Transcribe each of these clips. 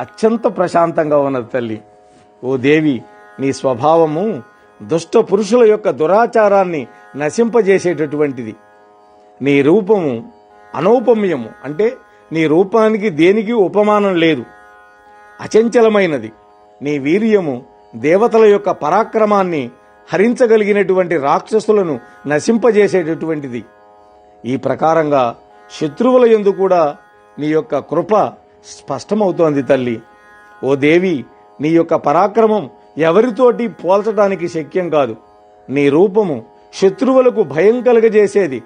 అత్యంత ప్రశాంతంగా ఉన్నది తల్లి. ఓ దేవి నీ స్వభావము దుష్ట పురుషుల యొక్క దురాచారాన్ని నశింపజేసేటటువంటిది. నీ రూపము అనౌపమ్యము అంటే నీ రూపానికి దేనికి ఉపమానం లేదు. అచంచలమైనది. నీ వీర్యము దేవతల యొక్క పరాక్రమాన్ని హరించగలిగినటువంటి రాక్షసులను నశింపజేసేటటువంటిది. ఈ ప్రకారంగా శత్రువుల ఎందు కూడా నీ యొక్క కృప స్పష్టమవుతోంది తల్లి. ఓ దేవి నీ యొక్క పరాక్రమం ఎవరితోటి పోల్చడానికి శక్యం కాదు. నీ రూపము శత్రువులకు భయం కలుగజేసేది.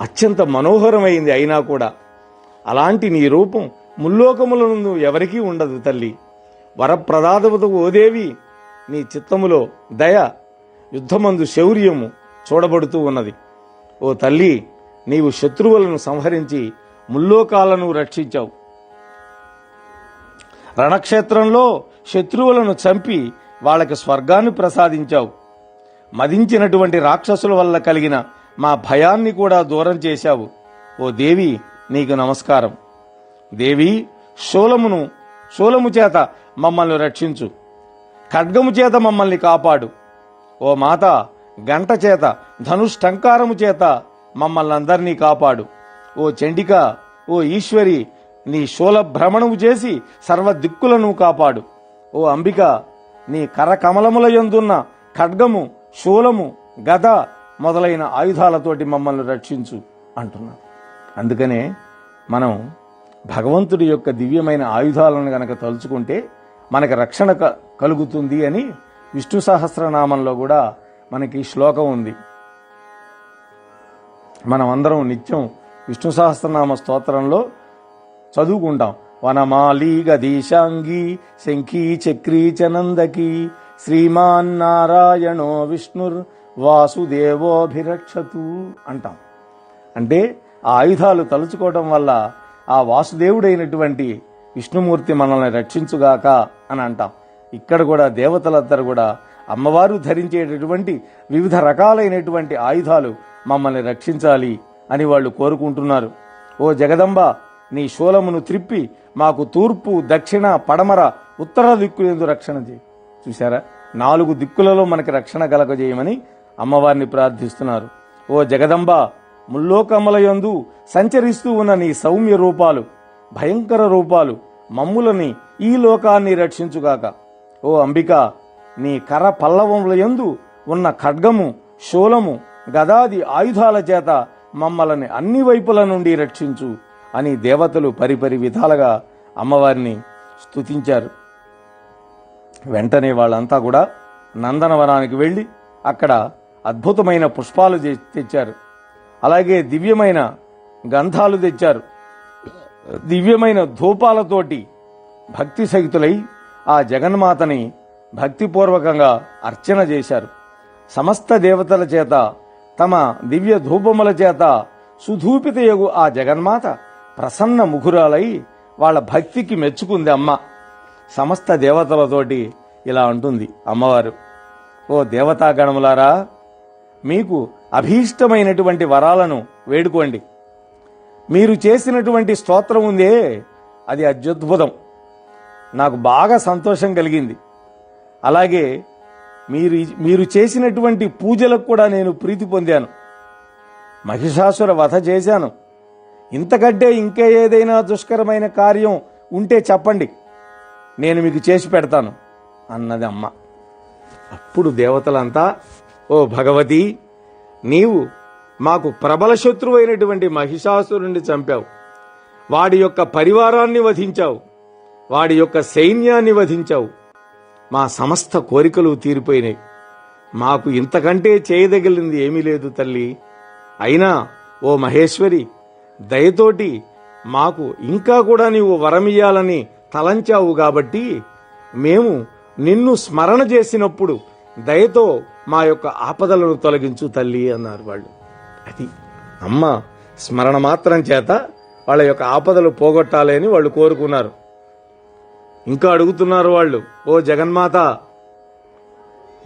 అత్యంత మనోహరమైంది అయినా కూడా అలాంటి నీ రూపం ముల్లోకములను ఎవరికీ ఉండదు తల్లి. వరప్రదాదవత ఓదేవి నీ చిత్తములో దయ యుద్ధమందు శౌర్యము చూడబడుతూ ఉన్నది. ఓ తల్లి నీవు శత్రువులను సంహరించి ముల్లోకాలను రక్షించావు. రణక్షేత్రంలో శత్రువులను చంపి వాళ్ళకి స్వర్గాన్ని ప్రసాదించావు. మదించినటువంటి రాక్షసుల వల్ల కలిగిన మా భయాన్ని కూడా దూరం చేశావు. ఓ దేవి నీకు నమస్కారం. దేవి శూలమును శూలము చేత మమ్మల్ని రక్షించు. ఖడ్గము చేత మమ్మల్ని కాపాడు. ఓ మాత గంట చేత ధనుష్టంకారము చేత మమ్మల్ని అందరినీ కాపాడు. ఓ చండిక ఓ ఈశ్వరి నీ శూల భ్రమణము చేసి సర్వ దిక్కులను కాపాడు. ఓ అంబిక నీ కరకమలముల ఎందున్న ఖడ్గము శూలము గద మొదలైన ఆయుధాలతోటి మమ్మల్ని రక్షించు అంటున్నాడు. అందుకనే మనం భగవంతుడి యొక్క దివ్యమైన ఆయుధాలను గనక తలుచుకుంటే మనకు రక్షణ క- కలుగుతుంది అని విష్ణు సహస్రనామంలో కూడా మనకి శ్లోకం ఉంది. మనం అందరం నిత్యం విష్ణు సహస్రనామ స్తోత్రంలో చదువుకుంటాం. వనమాలి గదీశాంగి శంఖీ చక్రీ చనందకి శ్రీమాన్ నారాయణో విష్ణుర్ వాసుదేవోభిరక్షతు అంటాం. అంటే ఆ ఆయుధాలు తలుచుకోవడం వల్ల ఆ వాసుదేవుడైనటువంటి విష్ణుమూర్తి మనల్ని రక్షించుగాక అని అంటాం. ఇక్కడ కూడా దేవతలందరూ కూడా అమ్మవారు ధరించేటటువంటి వివిధ రకాలైనటువంటి ఆయుధాలు మమ్మల్ని రక్షించాలి అని వాళ్ళు కోరుకుంటున్నారు. ఓ జగదంబ నీ శూలమును త్రిప్పి మాకు తూర్పు దక్షిణ పడమర ఉత్తర దిక్కులందు రక్షణ చేయి. చూశారా? నాలుగు దిక్కులలో మనకి రక్షణ కలగజేయమని అమ్మవారిని ప్రార్థిస్తున్నారు. ఓ జగదంబ ముల్లోకమలయందు సంచరిస్తూ ఉన్న నీ సౌమ్య రూపాలు భయంకర రూపాలు మమ్ములని ఈ లోకాన్ని రక్షించుగాక. ఓ అంబిక నీ కర పల్లవములయందు ఉన్న ఖడ్గము శూలము గదాది ఆయుధాల చేత మమ్మల్ని అన్ని వైపుల నుండి రక్షించు అని దేవతలు పరిపరి విధాలుగా అమ్మవారిని స్తుతించారు. వెంటనే వాళ్ళంతా కూడా నందనవనానికి వెళ్ళి అక్కడ అద్భుతమైన పుష్పాలు తెచ్చారు. అలాగే దివ్యమైన గంధాలు తెచ్చారు. దివ్యమైన ధూపాలతోటి భక్తి సహితులై ఆ జగన్మాతని భక్తిపూర్వకంగా అర్చన చేశారు. సమస్త దేవతల చేత తమ దివ్య ధూపముల చేత సుధూపితయగు ఆ జగన్మాత ప్రసన్న ముఖురాలై వాళ్ళ భక్తికి మెచ్చుకుంది అమ్మ. సమస్త దేవతలతోటి ఇలా ఉంటుంది అమ్మవారు. ఓ దేవతాగణములారా మీకు అభీష్టమైనటువంటి వరాలను వేడుకోండి. మీరు చేసినటువంటి స్తోత్రం ఉందే అది అత్యద్భుతం. నాకు బాగా సంతోషం కలిగింది. అలాగే మీరు మీరు చేసినటువంటి పూజలకు కూడా నేను ప్రీతి పొందాను. మహిషాసుర వధ చేశాను. ఇంతకంటే ఇంకే ఏదైనా దుష్కరమైన కార్యం ఉంటే చెప్పండి. నేను మీకు చేసి పెడతాను అన్నది అమ్మ. అప్పుడు దేవతలంతా ఓ భగవతి నీవు మాకు ప్రబల శత్రువైనటువంటి మహిషాసురుణ్ణి చంపావు. వాడి యొక్క పరివారాన్ని వధించావు. వాడి యొక్క సైన్యాన్ని వధించావు. మా సమస్త కోరికలు తీరిపోయినాయి. మాకు ఇంతకంటే చేయదగిలింది ఏమీ లేదు తల్లి. అయినా ఓ మహేశ్వరి దయతోటి మాకు ఇంకా కూడా నీవు వరమియ్యాలని తలంచావు కాబట్టి మేము నిన్ను స్మరణ చేసినప్పుడు దయతో మా యొక్క ఆపదలను తొలగించు తల్లి అన్నారు వాళ్ళు. అది అమ్మ స్మరణ మాత్రం చేత వాళ్ళ యొక్క ఆపదలు పోగొట్టాలి అని వాళ్ళు కోరుకున్నారు. ఇంకా అడుగుతున్నారు వాళ్ళు ఓ జగన్మాత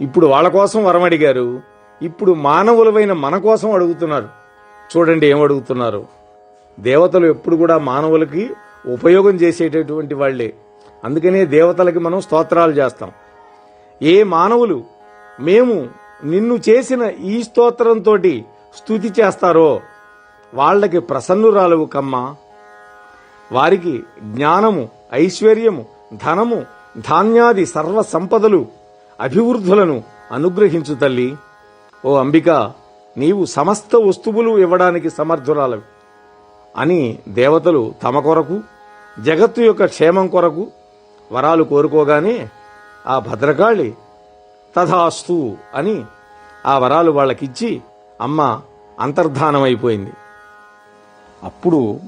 ఇప్పుడు వాళ్ళ కోసం వరం అడిగారు ఇప్పుడు మానవులమైన మన కోసం అడుగుతున్నారు. చూడండి ఏం అడుగుతున్నారు. దేవతలు ఎప్పుడు కూడా మానవులకి ఉపయోగం చేసేటటువంటి వాళ్ళే. అందుకనే దేవతలకి మనం స్తోత్రాలు చేస్తాం. ఏ మానవులు మేము నిన్ను చేసిన ఈ స్తోత్రంతో స్థుతి చేస్తారో వాళ్ళకి ప్రసన్నురాలవు కమ్మా. వారికి జ్ఞానము ఐశ్వర్యము ధనము ధాన్యాది సర్వ సంపదలు అభివృద్ధులను అనుగ్రహించు తల్లి. ఓ అంబిక నీవు సమస్త వస్తువులు ఇవ్వడానికి సమర్థురాలవి అని దేవతలు తమ కొరకు జగత్తు యొక్క క్షేమం కొరకు వరాలు కోరుకోగానే ఆ భద్రకాళి తథాస్తు అని ఆ వరాలు వాళ్ళకిచ్చి అమ్మ అంతర్ధానమైపోయింది. అప్పుడు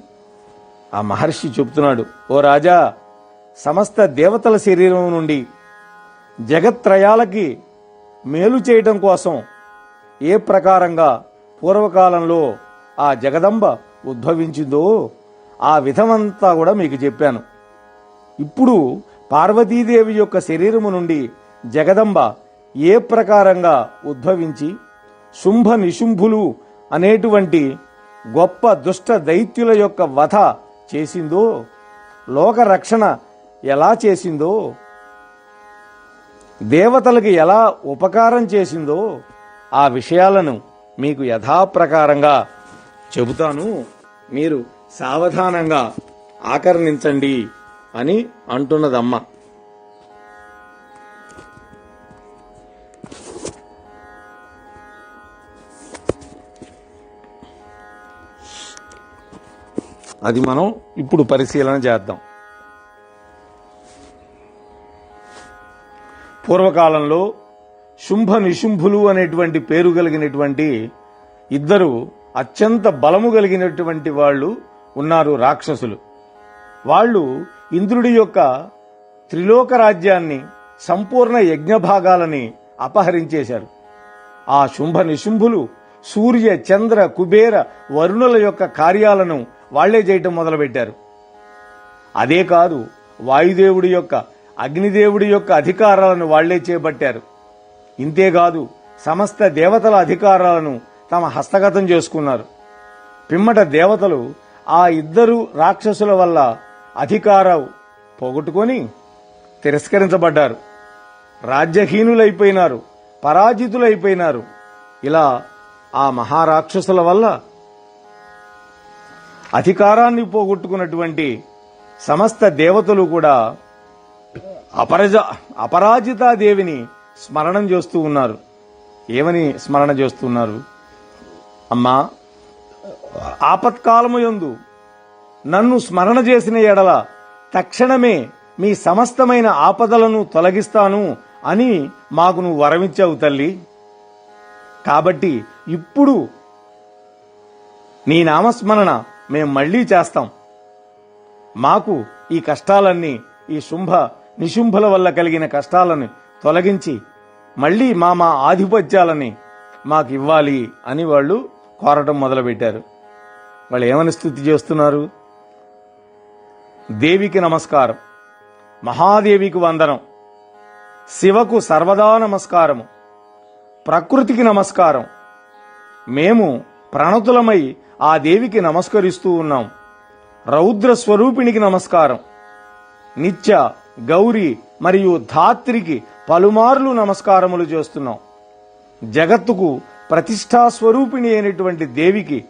ఆ మహర్షి చెప్తున్నాడు ఓ రాజా సమస్త దేవతల శరీరం నుండి జగత్రయాలకి మేలు చేయటం కోసం ఏ ప్రకారంగా పూర్వకాలంలో ఆ జగదంబ ఉద్భవించిందో ఆ విధమంతా కూడా మీకు చెప్పాను. ఇప్పుడు పార్వతీదేవి యొక్క శరీరము నుండి జగదంబ ఏ ప్రకారంగా ఉద్భవించి శుంభ నిశుంభులు అనేటువంటి గొప్ప దుష్ట దైత్యుల యొక్క వధ చేసిందో లోక రక్షణ ఎలా చేసిందో దేవతలకు ఎలా ఉపకారం చేసిందో ఆ విషయాలను మీకు యథాప్రకారంగా చెబుతాను. మీరు సావధానంగా ఆకర్ణించండి అని అంటున్నదమ్మ. అది మనం ఇప్పుడు పరిశీలన చేద్దాం. పూర్వకాలంలో శుంభ నిశుంభులు అనేటువంటి పేరు కలిగినటువంటి ఇద్దరు అత్యంత బలము కలిగినటువంటి వాళ్ళు ఉన్నారు రాక్షసులు. వాళ్ళు ఇంద్రుడి యొక్క త్రిలోక రాజ్యాన్ని సంపూర్ణ యజ్ఞభాగాలని అపహరించేశారు. ఆ శుంభ నిశుంభులు సూర్య చంద్ర కుబేర వరుణుల యొక్క కార్యాలను వాళ్ళే చేయటం మొదలుపెట్టారు. అదే కాదు వాయుదేవుడి యొక్క అగ్నిదేవుడి యొక్క అధికారాలను వాళ్ళే చేపట్టారు. ఇంతేకాదు సమస్త దేవతల అధికారాలను తమ హస్తగతం చేసుకున్నారు. పిమ్మట దేవతలు ఆ ఇద్దరు రాక్షసుల వల్ల అధికారం పోగొట్టుకొని తిరస్కరించబడ్డారు. రాజ్యహీనులైపోయినారు పరాజితులైపోయినారు. ఇలా ఆ మహారాక్షసుల వల్ల అధికారాన్ని పోగొట్టుకున్నటువంటి సమస్త దేవతలు కూడా అపరజ అపరాజితాదేవిని స్మరణం చేస్తూ ఉన్నారు. ఏమని స్మరణ చేస్తున్నారు? అమ్మా ఆపత్కాలము యందు నన్ను స్మరణ చేసిన ఎడల తక్షణమే మీ సమస్తమైన ఆపదలను తొలగిస్తాను అని మాకు నువ్వు వరమిచ్చావు తల్లి. కాబట్టి ఇప్పుడు నీ నామస్మరణ మేము మళ్ళీ చేస్తాం. మాకు ఈ కష్టాలన్నీ ఈ శుంభ నిశుంభల వల్ల కలిగిన కష్టాలను తొలగించి మళ్ళీ మా మా ఆధిపత్యాలని మాకు ఇవ్వాలి అని వాళ్ళు కోరటం మొదలుపెట్టారు. వాళ్ళు ఏమని స్థుతి చేస్తున్నారు? దేవికి నమస్కారం. మహాదేవికి వందనం. శివకు సర్వదా నమస్కారము. ప్రకృతికి నమస్కారం. మేము ప్రణతులమై ఆ దేవికి నమస్కరిస్తూ ఉన్నాం. రౌద్ర స్వరూపిణికి నమస్కారం. నిత్య గౌరి మరియు ధాత్రికి పలుమార్లు నమస్కారములు చేస్తున్నాం. జగత్తుకు ప్రతిష్టాస్వరూపిణి అయినటువంటి దేవికి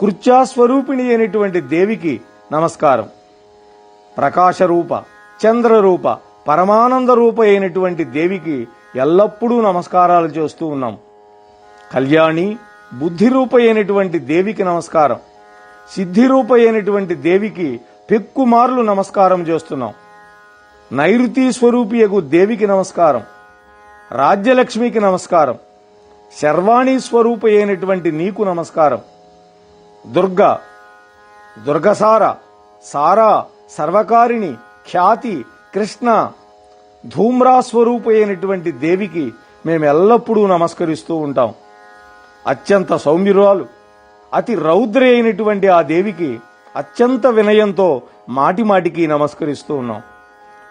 కృత్యాస్వరూపిణి అయినటువంటి దేవికి నమస్కారం. ప్రకాశరూప చంద్రరూప పరమానంద రూప అయినటువంటి దేవికి ఎల్లప్పుడూ నమస్కారాలు చేస్తూ ఉన్నాం. కళ్యాణి బుద్ధిరూప అయినటువంటి దేవికి నమస్కారం. సిద్ధిరూప అయినటువంటి దేవికి పెక్కుమార్లు నమస్కారం చేస్తున్నాం. నైరుతి స్వరూపియగు దేవికి నమస్కారం. రాజ్యలక్ష్మికి నమస్కారం. శర్వాణి స్వరూప అయినటువంటి నీకు నమస్కారం. దుర్గ దుర్గసార సారా సర్వకారిణి ఖ్యాతి కృష్ణ ధూమ్రా స్వరూప అయినటువంటి దేవికి మేము ఎల్లప్పుడూ నమస్కరిస్తూ ఉంటాం. అత్యంత సౌమ్యురాలు అతి రౌద్ర అయినటువంటి ఆ దేవికి అత్యంత వినయంతో మాటి మాటికి నమస్కరిస్తూ ఉన్నాం.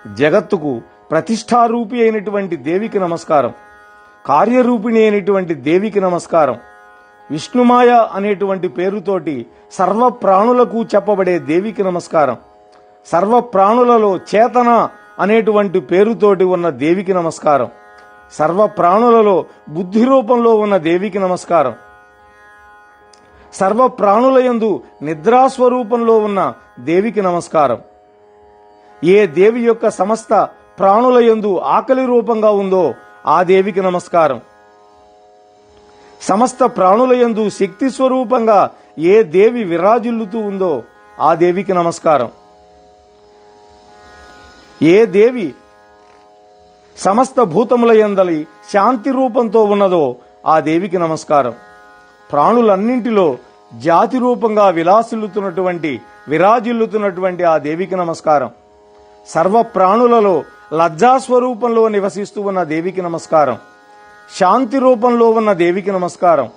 జగత్తుకు ప్రతిష్టారూపి అయినటువంటి దేవికి నమస్కారం కార్యరూపిణి అయినటువంటి దేవికి నమస్కారం విష్ణుమాయ అనేటువంటి పేరుతోటి సర్వ ప్రాణులకు చెప్పబడే దేవికి నమస్కారం సర్వ ప్రాణులలో చేతన అనేటువంటి పేరుతోటి ఉన్న దేవికి నమస్కారం సర్వ ప్రాణులలో బుద్ధి రూపంలో ఉన్న దేవికి నమస్కారం. సర్వ ప్రాణుల యందు నిద్రాస్వరూపంలో ఉన్న దేవికి నమస్కారం. ఏ దేవి యొక్క సమస్త ప్రాణుల యందు ఆకలి రూపంగా ఉందో ఆ దేవికి నమస్కారం. సమస్త ప్రాణుల యందు శక్తి స్వరూపంగా ఏ దేవి విరాజిల్లుతూ ఉందో ఆ దేవికి నమస్కారం. ఏ దేవి సమస్త భూతముల ఎందలి శాంతి రూపంతో ఉన్నదో ఆ దేవికి నమస్కారం. ప్రాణులన్నింటిలో జాతి రూపంగా విలాసిల్లుతున్నటువంటి విరాజిల్లుతున్నటువంటి ఆ దేవికి నమస్కారం. సర్వ ప్రాణులలో లజ్జాస్వరూపంలో నివసిస్తూ ఉన్న దేవికి నమస్కారం. శాంతి రూపంలో ఉన్న దేవికి నమస్కారం.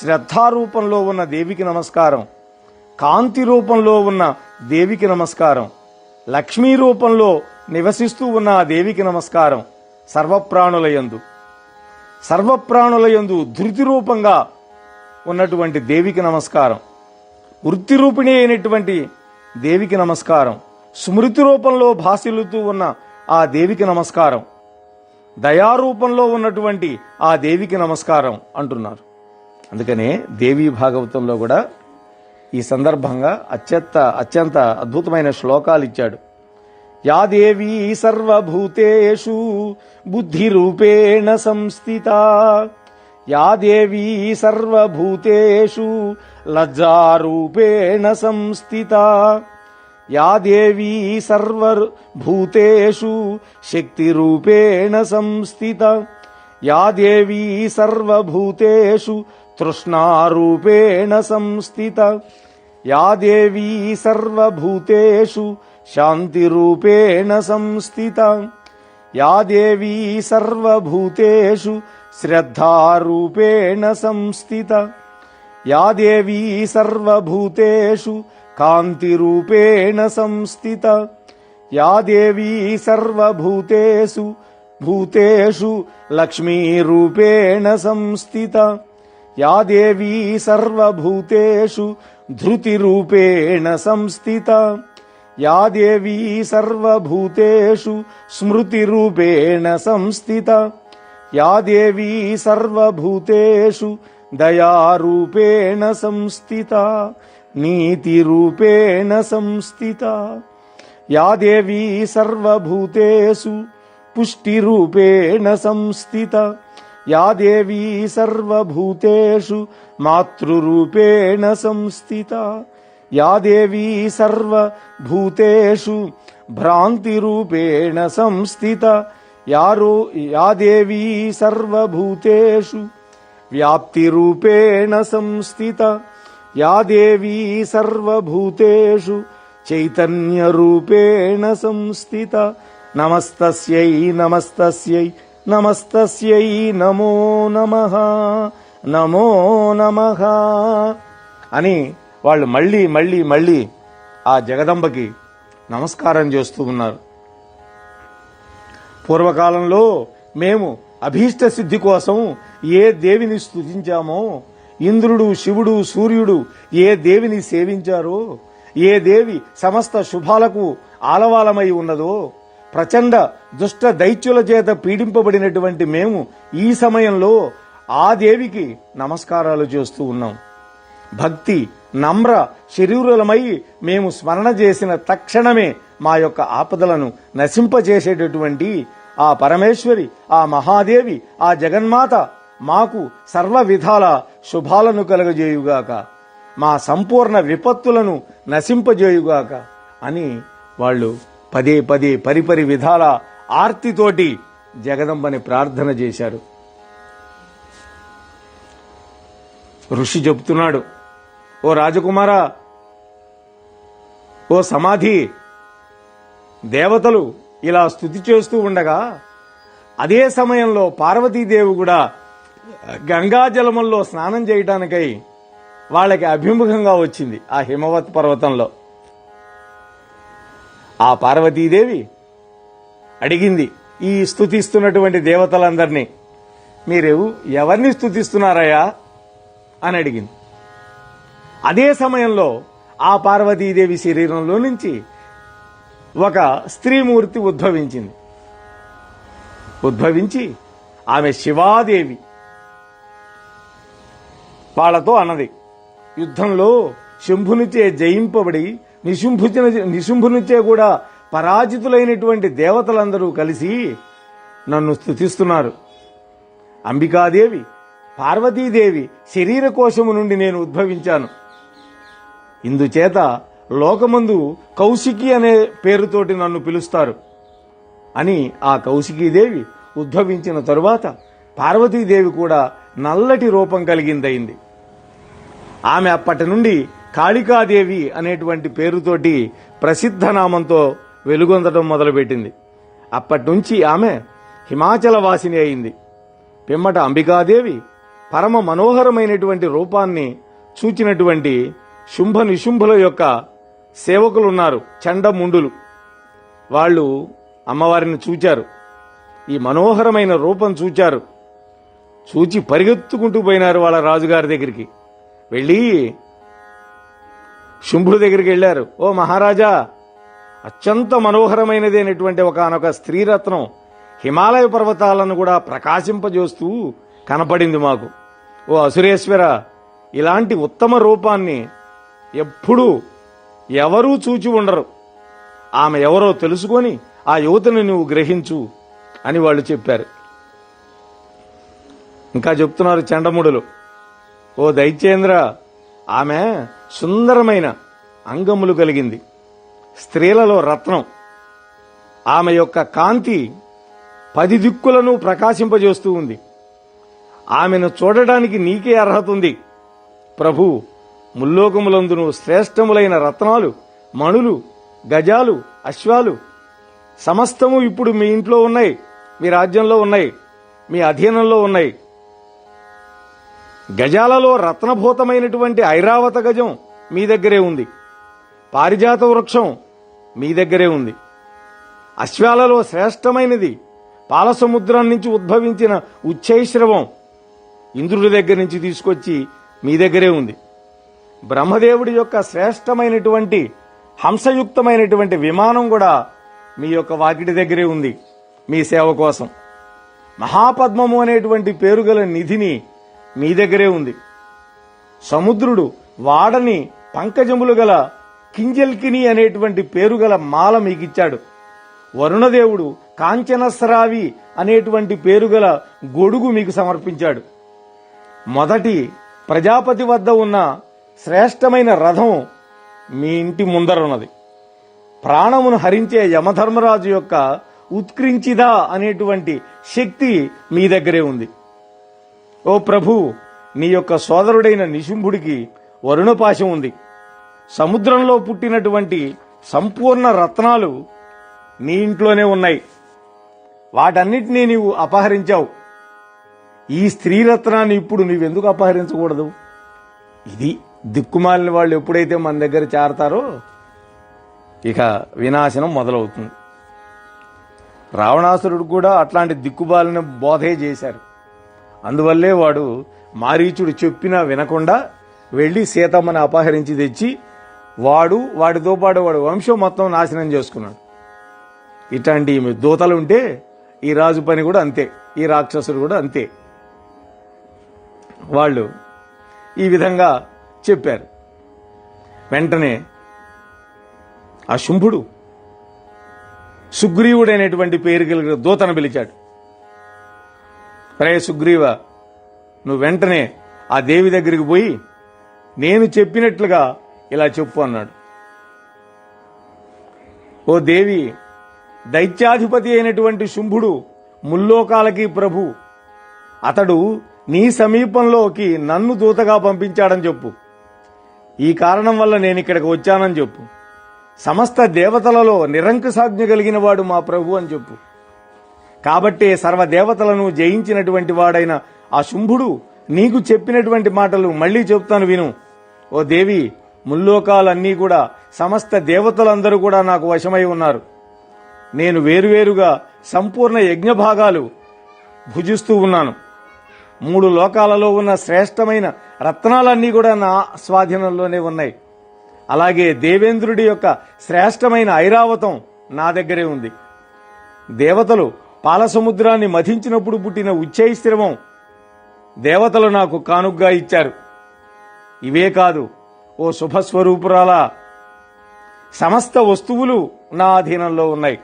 శ్రద్ధారూపంలో ఉన్న దేవికి నమస్కారం. కాంతి రూపంలో ఉన్న దేవికి నమస్కారం. లక్ష్మీ రూపంలో నివసిస్తూ ఉన్న ఆ దేవికి నమస్కారం. సర్వప్రాణులయందు. సర్వప్రాణులయందు ధృతి రూపంగా ఉన్నటువంటి దేవికి నమస్కారం. వృత్తి రూపిణి అయినటువంటి దేవికి నమస్కారం. స్మృతి రూపంలో భాసిల్లుతూ ఉన్న ఆ దేవికి నమస్కారం. దయారూపంలో ఉన్నటువంటి ఆ దేవికి నమస్కారం అంటున్నారు. అందుకనే దేవీ భాగవతంలో కూడా ఈ సందర్భంగా అత్యంత అత్యంత అద్భుతమైన శ్లోకాలు ఇచ్చాడు. యా దేవీ సర్వభూతేషు బుద్ధిరూపేణ సంస్థిత. యా దేవీ సర్వభూతేషు లజ్జారూపేణ సంస్థిత. या देवी सर्वभूतेषु शक्तिरूपेण संस्थिता। या देवी सर्वभूतेषु तृष्णारूपेण संस्थिता। या देवी सर्वभूतेषु शान्तिरूपेण संस्थिता। या देवी सर्वभूतेषु श्रद्धारूपेण संस्थिता। या देवी सर्वभूतेषु కాంతిరూపేణ సంస్థిత. యా దేవీ సర్వభూతేషు భూతేషు లక్ష్మీరూపేణ సంస్థిత. యా దేవీ సర్వభూతేషు ధృతిరూపేణ సంస్థిత. యా దేవీ సర్వభూతేషు స్మృతిరూపేణ సంస్థిత. యా దేవీ సర్వభూతేషు దయారూపేణ సంస్థిత. నీతిరూపేణ సంస్థిత. యా దేవీ సర్వభూతేషు పుష్టిరూపేణ సంస్థిత. యా దేవీ సర్వభూతేషు మాతృరూపేణ సంస్థిత. యా దేవీ సర్వభూతేషు భ్రాంతిరూపేణ సంస్థిత. యారో యా దేవీ సర్వభూతేషు వ్యాప్తిరూపేణ సంస్థిత. యా దేవీ సర్వభూతేషు చైతన్యరూపేణ సంస్థిత. నమస్తస్యై నమస్తస్యై నమస్తస్యై నమో నమః. నమో నమః. అని వాళ్ళు మళ్ళీ మళ్ళీ మళ్ళీ ఆ జగదంబకి నమస్కారం చేస్తూ ఉన్నారు. పూర్వకాలంలో మేము అభీష్ట సిద్ధి కోసం ఏ దేవిని స్థుతించామో ఇంద్రుడు శివుడు సూర్యుడు ఏ దేవిని సేవించారో ఏ దేవి సమస్త శుభాలకు ఆలవాలమై ఉన్నదో ప్రచండ దుష్ట దైత్యుల చేత పీడింపబడినటువంటి మేము ఈ సమయంలో ఆ దేవికి నమస్కారాలు చేస్తూ ఉన్నాం. భక్తి నమ్ర శరీరులమై మేము స్మరణ చేసిన తక్షణమే మా యొక్క ఆపదలను నశింపజేసేటటువంటి ఆ పరమేశ్వరి ఆ మహాదేవి ఆ జగన్మాత మాకు సర్వ విధాల శుభాలను కలగజేయుగాక. మా సంపూర్ణ విపత్తులను నశింపజేయుగాక అని వాళ్ళు పదే పదే పరిపరి విధాల ఆర్తితోటి జగదంబని ప్రార్థన చేశారు. ఋషి చెప్తున్నాడు ఓ రాజకుమారా ఓ సమాధి దేవతలు ఇలా స్థుతి చేస్తూ ఉండగా అదే సమయంలో పార్వతీదేవి కూడా గంగాజలముల్లో స్నానం చేయటానికై వాళ్ళకి అభిముఖంగా వచ్చింది ఆ హిమవత్ పర్వతంలో. ఆ పార్వతీదేవి అడిగింది ఈ స్థుతిస్తున్నటువంటి దేవతలందరినీ మీరు ఎవరిని స్థుతిస్తున్నారయ్యా అని అడిగింది. అదే సమయంలో ఆ పార్వతీదేవి శరీరంలో నుంచి ఒక స్త్రీమూర్తి ఉద్భవించింది. ఉద్భవించి ఆమె శివాదేవి వాళ్ళతో అన్నది. యుద్ధంలో శంభునిచే జయింపబడి నిశుంభుచిన నిశుంభునిచే కూడా పరాజితులైనటువంటి దేవతలందరూ కలిసి నన్ను స్థుతిస్తున్నారు అంబికాదేవి పార్వతీదేవి శరీర కోశము నుండి నేను ఉద్భవించాను. ఇందుచేత లోకమందు కౌశికి అనే పేరుతోటి నన్ను పిలుస్తారు అని ఆ కౌశికీదేవి ఉద్భవించిన తరువాత పార్వతీదేవి కూడా నల్లటి రూపం కలిగిందయింది. ఆమె అప్పటి నుండి కాళికాదేవి అనేటువంటి పేరుతోటి ప్రసిద్ధ నామంతో వెలుగొందడం మొదలుపెట్టింది. అప్పటి నుంచి ఆమె హిమాచల వాసిని అయింది. పిమ్మట అంబికాదేవి పరమ మనోహరమైనటువంటి రూపాన్ని చూచినటువంటి శుంభ నిశుంభుల యొక్క సేవకులున్నారు చండముండులు. వాళ్ళు అమ్మవారిని చూచారు. ఈ మనోహరమైన రూపం చూచారు. చూచి పరిగెత్తుకుంటూ పోయినారు వాళ్ళ రాజుగారి దగ్గరికి. వెళ్ళి శుంభుడి దగ్గరికి వెళ్ళారు. ఓ మహారాజా అత్యంత మనోహరమైనదైనటువంటి ఒకనొక స్త్రీరత్నం హిమాలయ పర్వతాలను కూడా ప్రకాశింపజేస్తూ కనపడింది మాకు. ఓ అసురేశ్వర ఇలాంటి ఉత్తమ రూపాన్ని ఎప్పుడూ ఎవరూ చూచి ఉండరు. ఆమె ఎవరో తెలుసుకొని ఆ యువతని నువ్వు గ్రహించు అని వాళ్ళు చెప్పారు. ఇంకా చెప్తున్నారు చండముడులు. ఓ దైత్యేంద్ర ఆమె సుందరమైన అంగములు కలిగింది. స్త్రీలలో రత్నం. ఆమె యొక్క కాంతి పది దిక్కులను ప్రకాశింపజేస్తూ ఉంది. ఆమెను చూడడానికి నీకే అర్హత ఉంది. ప్రభు ముల్లోకములందును శ్రేష్టములైన రత్నాలు మణులు గజాలు అశ్వాలు సమస్తము ఇప్పుడు మీ ఇంట్లో ఉన్నాయి. మీ రాజ్యంలో ఉన్నాయి. మీ అధీనంలో ఉన్నాయి. గజాలలో రత్నభూతమైనటువంటి ఐరావత గజం మీ దగ్గరే ఉంది. పారిజాత వృక్షం మీ దగ్గరే ఉంది. అశ్వాలలో శ్రేష్టమైనది పాలసముద్రం నుంచి ఉద్భవించిన ఉచ్చైశ్రవం ఇంద్రుడి దగ్గర నుంచి తీసుకొచ్చి మీ దగ్గరే ఉంది. బ్రహ్మదేవుడి యొక్క శ్రేష్టమైనటువంటి హంసయుక్తమైనటువంటి విమానం కూడా మీ యొక్క వాకిటి దగ్గరే ఉంది మీ సేవ కోసం. మహాపద్మము అనేటువంటి పేరుగల నిధిని మీ దగ్గరే ఉంది. సముద్రుడు వాడని పంకజములు గల కింజల్కిని అనేటువంటి పేరు గల మాల మీకిచ్చాడు. వరుణదేవుడు కాంచనస్రావి అనేటువంటి పేరు గల గొడుగు మీకు సమర్పించాడు. మొదటి ప్రజాపతి వద్ద ఉన్న శ్రేష్టమైన రథం మీ ఇంటి ముందరున్నది. ప్రాణమును హరించే యమధర్మరాజు యొక్క ఉత్క్రించిదా అనేటువంటి శక్తి మీ దగ్గరే ఉంది. ఓ ప్రభు నీ యొక్క సోదరుడైన నిశుంభుడికి వరుణపాశం ఉంది. సముద్రంలో పుట్టినటువంటి సంపూర్ణ రత్నాలు నీ ఇంట్లోనే ఉన్నాయి. వాటన్నిటినీ నీవు అపహరించావు. ఈ స్త్రీ రత్నాన్ని ఇప్పుడు నీవెందుకు అపహరించకూడదు? ఇది దిక్కుమాలిన వాళ్ళు ఎప్పుడైతే మన దగ్గర చేరతారో ఇక వినాశనం మొదలవుతుంది. రావణాసురుడు కూడా అట్లాంటి దిక్కుబాలిన బోధే చేశారు. అందువల్లే వాడు మారీచుడు చెప్పినా వినకుండా వెళ్ళి సీతమ్మని అపహరించి తెచ్చి వాడు వాడితో పాటు వాడు వంశం మొత్తం నాశనం చేసుకున్నాడు. ఇట్లాంటి ఈమె దూతలు ఉంటే ఈ రాజు పని కూడా అంతే ఈ రాక్షసుడు కూడా అంతే. వాళ్ళు ఈ విధంగా చెప్పారు. వెంటనే ఆ శుంభుడు సుగ్రీవుడైనటువంటి పేరు కలిగిన దూతను పిలిచాడు. రే సుగ్రీవ నువ్వు వెంటనే ఆ దేవి దగ్గరికి పోయి నేను చెప్పినట్లుగా ఇలా చెప్పు అన్నాడు. ఓ దేవి దైత్యాధిపతి అయినటువంటి శుంభుడు ముల్లోకాలకి ప్రభు అతడు నీ సమీపంలోకి నన్ను దూతగా పంపించాడని చెప్పు. ఈ కారణం వల్ల నేను ఇక్కడికి వచ్చానని చెప్పు. సమస్త దేవతలలో నిరంకుశాజ్ఞ కలిగిన వాడు మా ప్రభు అని చెప్పు. కాబట్టే సర్వదేవతలను జయించినటువంటి వాడైన ఆ శుంభుడు నీకు చెప్పినటువంటి మాటలు మళ్ళీ చెప్తాను విను. ఓ దేవి ముల్లోకాలన్నీ కూడా సమస్త దేవతలందరూ కూడా నాకు వశమై ఉన్నారు. నేను వేరువేరుగా సంపూర్ణ యజ్ఞ భాగాలు భుజిస్తూ ఉన్నాను. మూడు లోకాలలో ఉన్న శ్రేష్టమైన రత్నాలన్నీ కూడా నా స్వాధీనంలోనే ఉన్నాయి. అలాగే దేవేంద్రుడి యొక్క శ్రేష్టమైన ఐరావతం నా దగ్గరే ఉంది. దేవతలు పాలసముద్రాన్ని మథించినప్పుడు పుట్టిన ఉచ్చైశ్రమం దేవతలు నాకు కానుగ్గా ఇచ్చారు. ఇవే కాదు ఓ శుభస్వరూపురాల సమస్త వస్తువులు నా అధీనంలో ఉన్నాయి.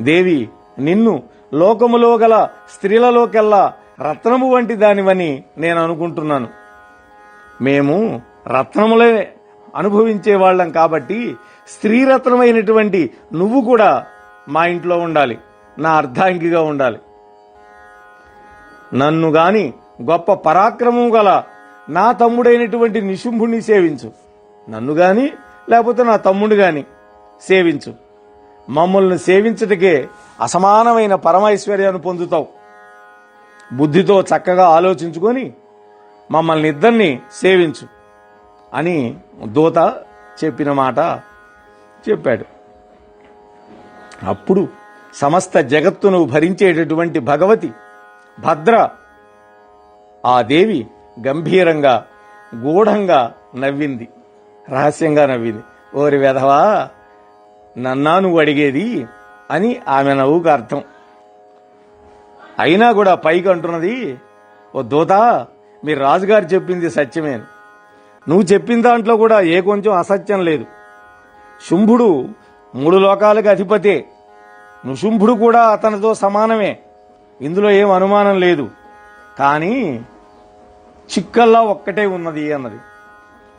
దేవి నిన్ను లోకములో గల స్త్రీలలోకెల్లా రత్నము వంటి దానివని నేను అనుకుంటున్నాను. మేము రత్నములే అనుభవించే వాళ్ళం కాబట్టి స్త్రీరత్నమైనటువంటి నువ్వు కూడా మా ఇంట్లో ఉండాలి. నా అర్ధాంగిగా ఉండాలి. నన్ను గాని గొప్ప పరాక్రమం గల నా తమ్ముడైనటువంటి నిశుంభుణ్ణి సేవించు. నన్ను గాని లేకపోతే నా తమ్ముడు గాని సేవించు. మమ్మల్ని సేవించటకే అసమానమైన పరమైశ్వర్యాన్ని పొందుతావు. బుద్ధితో చక్కగా ఆలోచించుకొని మమ్మల్ని ఇద్దరిని సేవించు అని దూత చెప్పిన మాట చెప్పాడు. అప్పుడు సమస్త జగత్తును భరించేటటువంటి భగవతి భద్ర. ఆ దేవి గంభీరంగా గూఢంగా నవ్వింది. రహస్యంగా నవ్వింది. ఓరి వెధవా నన్నా నువ్వు అడిగేది అని ఆమె నవ్వుకు అర్థం. అయినా కూడా పైకి అంటున్నది ఓ దూత మీ రాజుగారు చెప్పింది సత్యమే. నువ్వు చెప్పిన దాంట్లో కూడా ఏ కొంచెం అసత్యం లేదు. శుంభుడు మూడు లోకాలకు అధిపతే. నృశుంభుడు కూడా అతనితో సమానమే. ఇందులో ఏం అనుమానం లేదు. కానీ చిక్కల్లా ఒక్కటే ఉన్నది అన్నది.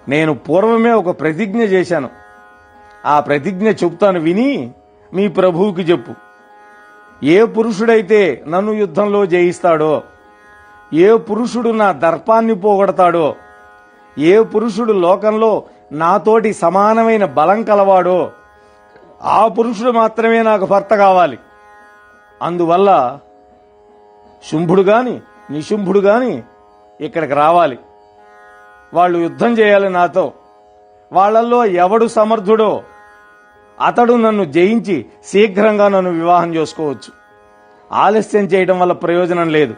నేను పూర్వమే ఒక ప్రతిజ్ఞ చేశాను. ఆ ప్రతిజ్ఞ చెప్తాను విని మీ ప్రభువుకి చెప్పు. ఏ పురుషుడైతే నన్ను యుద్ధంలో జయిస్తాడో ఏ పురుషుడు నా దర్పాన్ని పోగొడతాడో ఏ పురుషుడు లోకంలో నాతోటి సమానమైన బలం కలవాడో ఆ పురుషుడు మాత్రమే నాకు భర్త కావాలి. అందువల్ల శుంభుడు కానీ నిశుంభుడు కానీ ఇక్కడికి రావాలి. వాళ్ళు యుద్ధం చేయాలి నాతో. వాళ్ళల్లో ఎవడు సమర్థుడో అతడు నన్ను జయించి శీఘ్రంగా నన్ను వివాహం చేసుకోవచ్చు. ఆలస్యం చేయడం వల్ల ప్రయోజనం లేదు.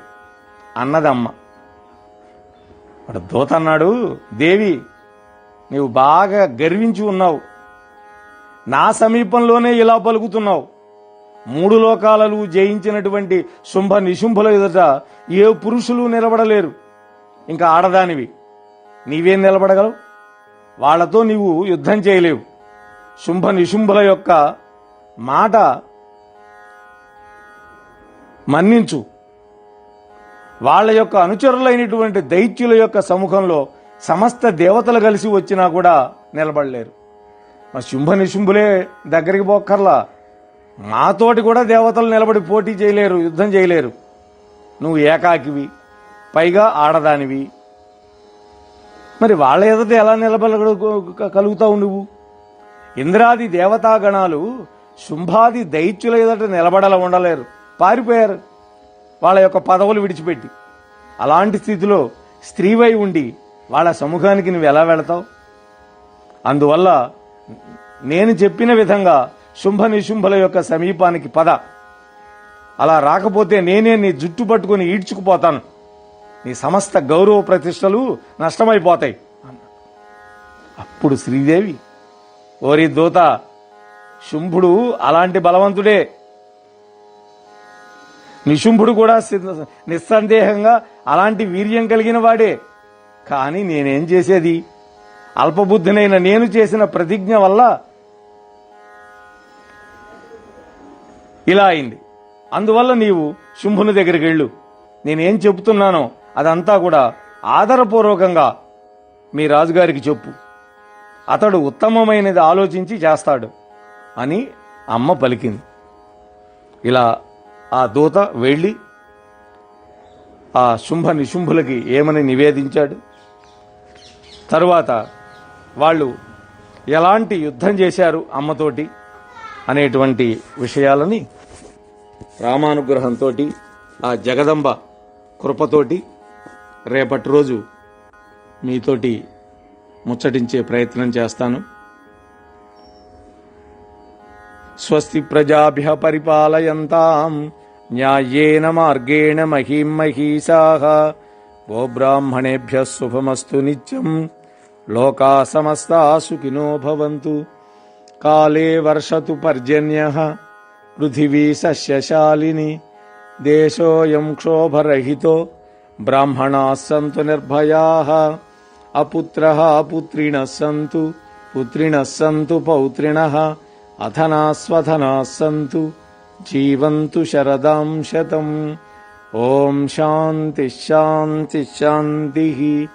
అన్నదమ్మ. వాడు దూత అన్నాడు దేవి నీవు బాగా గర్వించి ఉన్నావు. నా సమీపంలోనే ఇలా పలుకుతున్నావు. మూడు లోకాలను జయించినటువంటి శుంభ నిశుంభుల ఎదుట ఏ పురుషులు నిలబడలేరు. ఇంకా ఆడదానివి. నీవేం నిలబడగలవు? వాళ్ళతో నీవు యుద్ధం చేయలేవు. శుంభ నిశుంభుల యొక్క మాట మన్నించు. వాళ్ళ యొక్క అనుచరులైనటువంటి దైత్యుల యొక్క సముఖంలో సమస్త దేవతలు కలిసి వచ్చినా కూడా నిలబడలేరు. మా శుంభ నిశుంభులే దగ్గరికి పోక్కర్లా. మాతోటి కూడా దేవతలు నిలబడి పోటీ చేయలేరు యుద్ధం చేయలేరు. నువ్వు ఏకాకివి పైగా ఆడదానివి. మరి వాళ్ళ ఎదుట ఎలా నిలబడగలుగుతావు నువ్వు? ఇంద్రాది దేవతాగణాలు శుంభాది దైత్యుల ఎదుట నిలబడలా ఉండలేరు. పారిపోయారు. వాళ్ళ యొక్క పదవులు విడిచిపెట్టి. అలాంటి స్థితిలో స్త్రీవై ఉండి వాళ్ళ సముఖానికి నువ్వు ఎలా వెళతావు? అందువల్ల నేను చెప్పిన విధంగా శుంభ నిశుంభుల యొక్క సమీపానికి పద. అలా రాకపోతే నేనే నీ జుట్టు పట్టుకుని ఈడ్చుకుపోతాను. నీ సమస్త గౌరవ ప్రతిష్టలు నష్టమైపోతాయి. అప్పుడు శ్రీదేవి ఓరి దూత శుంభుడు అలాంటి బలవంతుడే. నిశుంభుడు కూడా నిస్సందేహంగా అలాంటి వీర్యం కలిగిన వాడే. కానీ నేనేం చేసేది? అల్పబుద్ధినైన నేను చేసిన ప్రతిజ్ఞ వల్ల ఇలా అయింది. అందువల్ల నీవు శుంభుని దగ్గరికి వెళ్ళు. నేనేం చెబుతున్నానో అదంతా కూడా ఆదరపూర్వకంగా మీ రాజుగారికి చెప్పు. అతడు ఉత్తమమైనది ఆలోచించి చేస్తాడు అని అమ్మ పలికింది. ఇలా ఆ దూత వెళ్ళి ఆ శుంభ నిశుంభులకి ఏమని నివేదించాడు? తరువాత వాళ్ళు ఎలాంటి యుద్ధం చేశారు అమ్మతోటి అనేటువంటి విషయాలని రామానుగ్రహంతో ఆ జగదంబ కృపతోటి రేపటి రోజు మీతోటి ముచ్చటించే ప్రయత్నం చేస్తాను. స్వస్తి ప్రజాభ్య పరిపాలయంతాం న్యాయేన మార్గేణ మహీం మహీషాః గోబ్రాహ్మణేభ్య శుభమస్తు నిత్యం. లోకా సమస్తా సుఖినో భవంతు. కాలే వర్షతు పర్జన్య. పృథివీ సస్యశాలిని. దేశోయం క్షోభరహితో బ్రాహ్మణా సంతు నిర్భయా. అపుత్ర పుత్రిణ సంతు. పుత్రిణ సంతు పౌత్రిణ. అధనా స్వధనా సంతు. జీవంతు శరదాం శతం. ఓం శాంతి శాంతి శాంతి.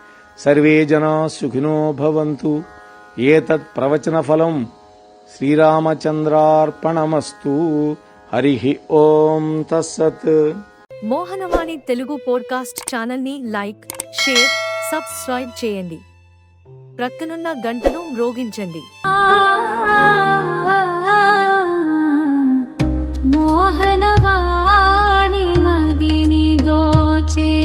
సర్వే జనా సుఖినో భవంతు. ఏతత్ ప్రవచన ఫలం శ్రీరామచంద్రార్పణమస్తు. హరి ఓం తస్సత్. మోహనవాణి తెలుగు పోడ్కాస్ట్ ఛానల్ని లైక్ షేర్ సబ్స్క్రైబ్ చేయండి. ప్రక్కనున్న గంటను మ్రోగించండి. మోహనవా